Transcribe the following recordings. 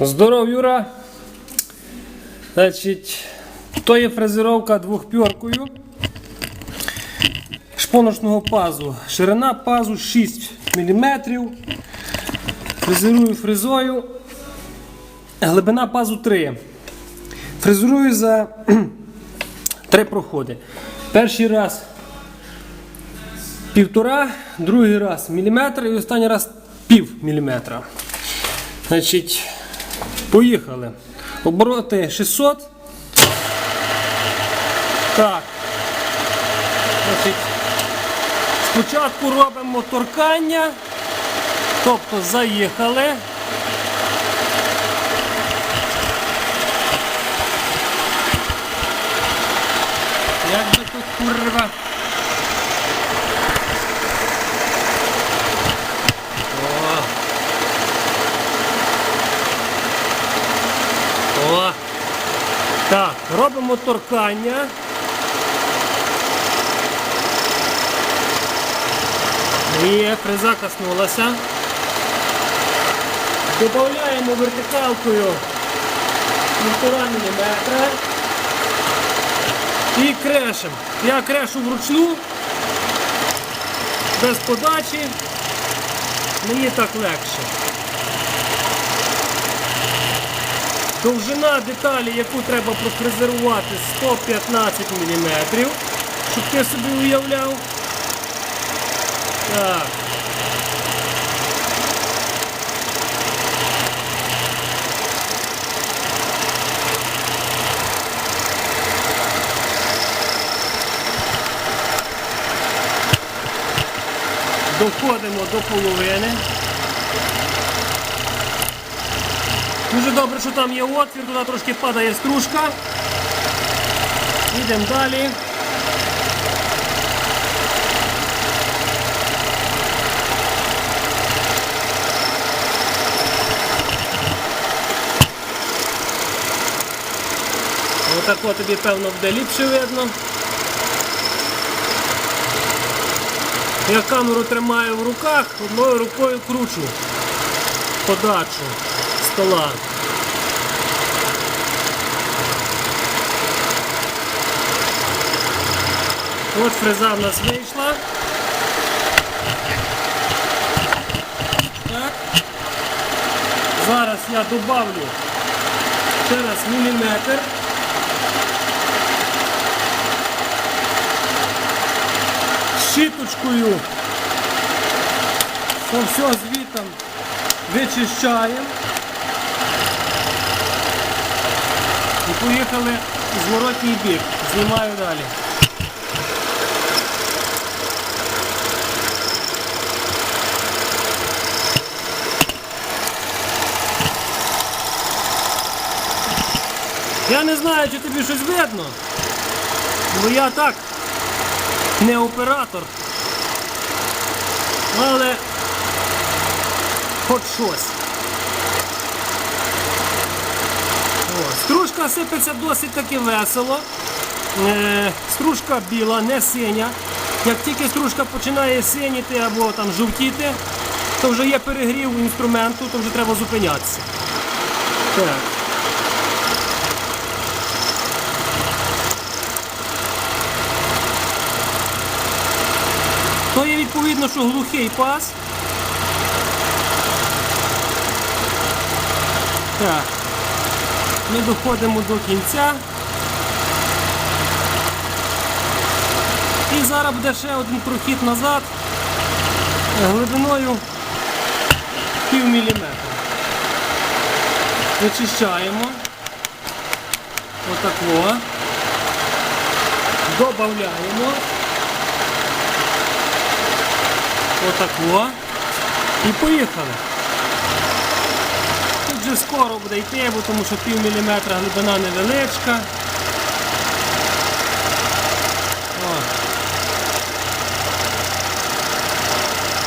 Здоров, Юра. Значить, то є фрезеровка двохпьоркою шпоночного пазу. Ширина пазу 6 мм. Фрезерую фрезою. Глибина пазу 3. Фрезерую за 3 проходи. Перший раз півтора, другий раз міліметр і останній раз пів міліметра. Значить, поїхали. Обороти 600. Так. Спочатку робимо торкання. Тобто заїхали. Як би тут курва. О. О. Так, робимо торкання. Є, фреза коснулася. Додаємо вертикалкою 1,5 мм. І крешем. Я крешу вручну, без подачі. Мені так легше. Довжина деталі, яку треба профрезерувати 115 мм, щоб ти собі уявляв. Так. Доходимо до половини. Дуже добре, що там є отвір, туди трошки падає стружка. Йдемо далі. Отако тобі, певно, буде ліпше видно. Я камеру тримаю в руках, одною рукою кручу подачу стола. От фреза в нас вийшла. Так. Зараз я добавлю ще раз міліметр. Щіточкою то все звітом вичищаємо. Поїхали в зворотній бік. Знімаю далі. Я не знаю, чи тобі щось видно, бо я так не оператор. Але хоч щось. О, стружка сипеться досить таки весело. Е, стружка біла, не синя. Як тільки стружка починає синіти або там жовтіти, то вже є перегрів інструменту, то вже треба зупинятися. Так. То є відповідно, що глухий пас. Так. Ми доходимо до кінця. І зараз буде ще один прохід назад глибиною пів міліметра. Вичищаємо. Отако. Добавляємо. Отако. І поїхали. Вже скоро буде йти, бо тому що пів міліметра глибина невеличка.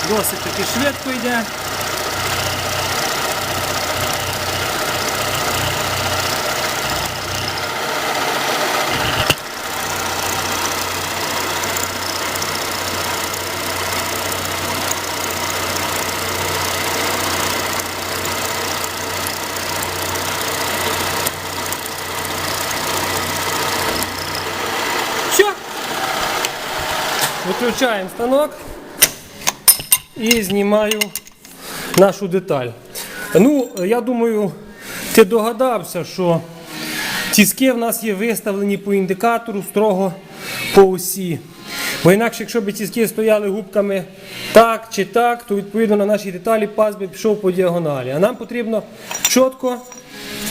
Досить таки швидко йде. Включаємо станок і знімаю нашу деталь. Ну, я думаю, ти догадався, що тіски в нас є виставлені по індикатору строго по осі. Бо інакше, якщо б тіски стояли губками так чи так, то відповідно на нашій деталі паз би пішов по діагоналі. А нам потрібно чітко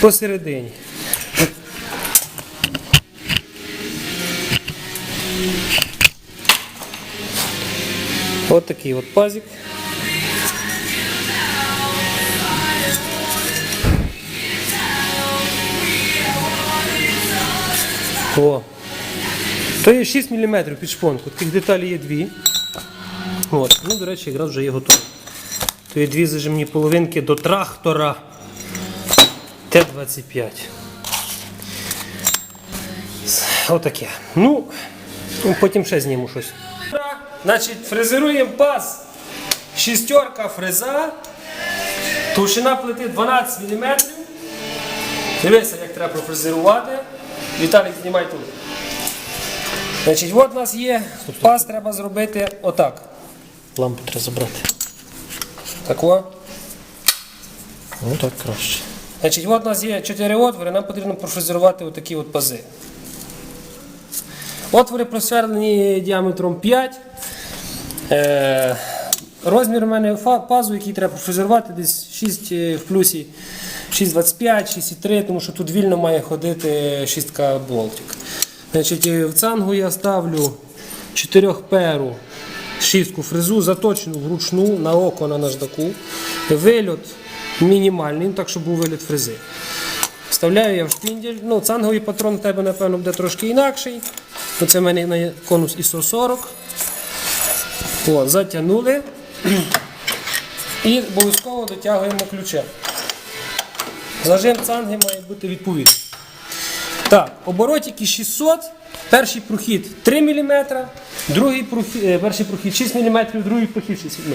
посередині. От такий от пазик. О. То є 6 мм під шпонку. Таких деталей є дві. От. Ну, до речі, якраз вже є готові. То є дві зажимні половинки до трактора Т-25. Отаке. Ну, потім ще зніму щось. Значить, фрезеруємо паз. Шістерка фреза. Товщина плити 12 мм. Дивися, як треба профрезерувати. Віталік, знімай тут. Значить, от у нас є паз, треба зробити отак. Лампу треба забрати. Так о. Ну так краще. Значить, от у нас є 4 отвори, нам потрібно профрезерувати отакі от пази. Отвори просверлені діаметром 5. Е, розмір у мене пазу, який треба профрезерувати, десь 6 е, в плюсі 6,25, 6,3, тому що тут вільно має ходити шістка болтик. Значить, е, в цангу я ставлю 4 перу шістку фрезу, заточену вручну на око на наждаку. Вильот мінімальний, так щоб був виліт фрези. Вставляю я в шпіндель. Ну, цанговий патрон у тебе, напевно, буде трошки інакший. Оце в мене конус ISO 40. От, затягнули. І обов'язково дотягуємо ключем. Зажим цанги має бути відповідний. Так, оборотики 600, перший прохід 3 мм, другий прохід, е, перший прохід 6 мм, другий прохід 6 мм.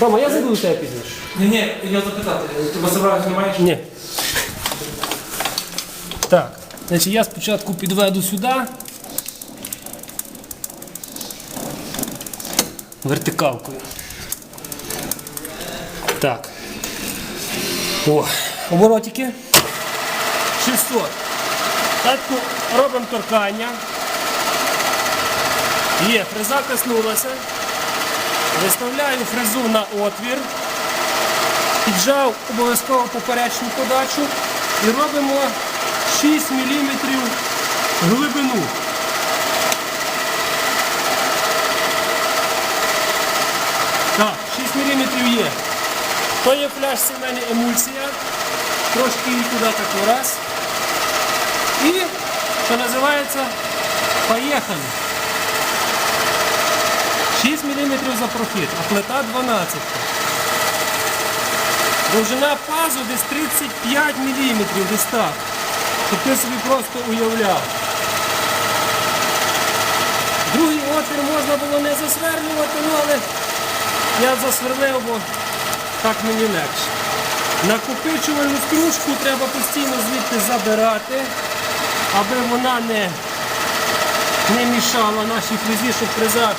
Рома, я зайду до тебе пізніше. Ні, ні, я запитати, тебе забрати не маєш? Ні. Так, значить я спочатку підведу сюди. Вертикалкою. Так. О, оборотики. 600. Татку робимо торкання. Є, фреза коснулася. Виставляю фрезу на отвір. Піджав обов'язково поперечну подачу і робимо 6 мм глибину. Так, 6 мм є. То є в мене емульсія. Трошки її туди так раз. І, що називається, поїхали. 6 мм за прохід, а плита 12. Довжина пазу десь 35 мм, десь так. Щоб ти собі просто уявляв. Другий отвір можна було не засверлювати, ну але я засверлив, бо так мені легше. Накопичувальну стружку треба постійно звідти забирати, аби вона не, не мішала нашій фрезі, щоб фреза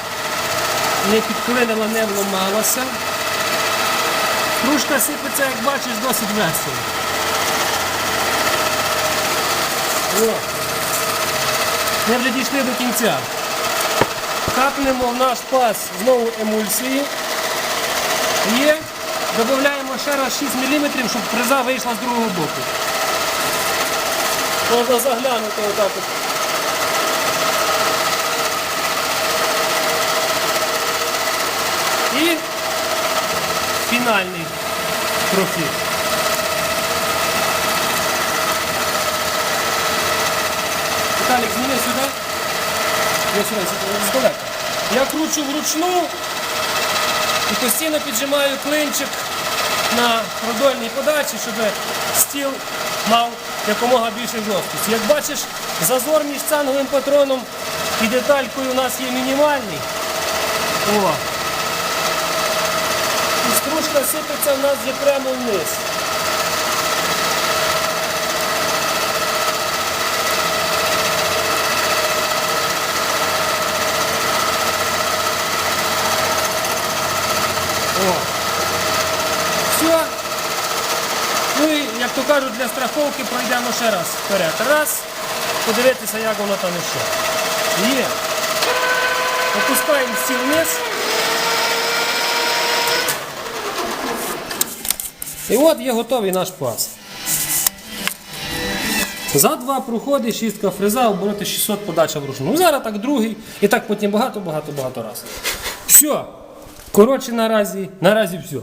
не підклинила, не вламалася. Кружка сипеться, як бачиш, досить весело. О. Ми вже дійшли до кінця. Капнемо в наш паз знову емульсії. І додаємо ще раз 6 мм, щоб фреза вийшла з другого боку. Можна заглянути отак. от. І фінальний прохід. Віталік, зніми сюди. Я сюди, сюди. Я кручу вручну і постійно піджимаю клинчик на продольній подачі, щоб стіл мав якомога більше жорсткості. Як бачиш, зазор між цанговим патроном і деталькою у нас є мінімальний. О. І стружка сипеться в нас вже прямо вниз. О. Все. Ну кажуть, для страховки пройдемо ще раз вперед. Раз. Подивитися, як воно там іще. Є. Опускаємо стіл вниз. І от є готовий наш паз. За два проходи, шістка фреза, обороти 600 подача вручну. Ну зараз так другий, і так потім багато-багато-багато разів. Все. Коротше, наразі, наразі все.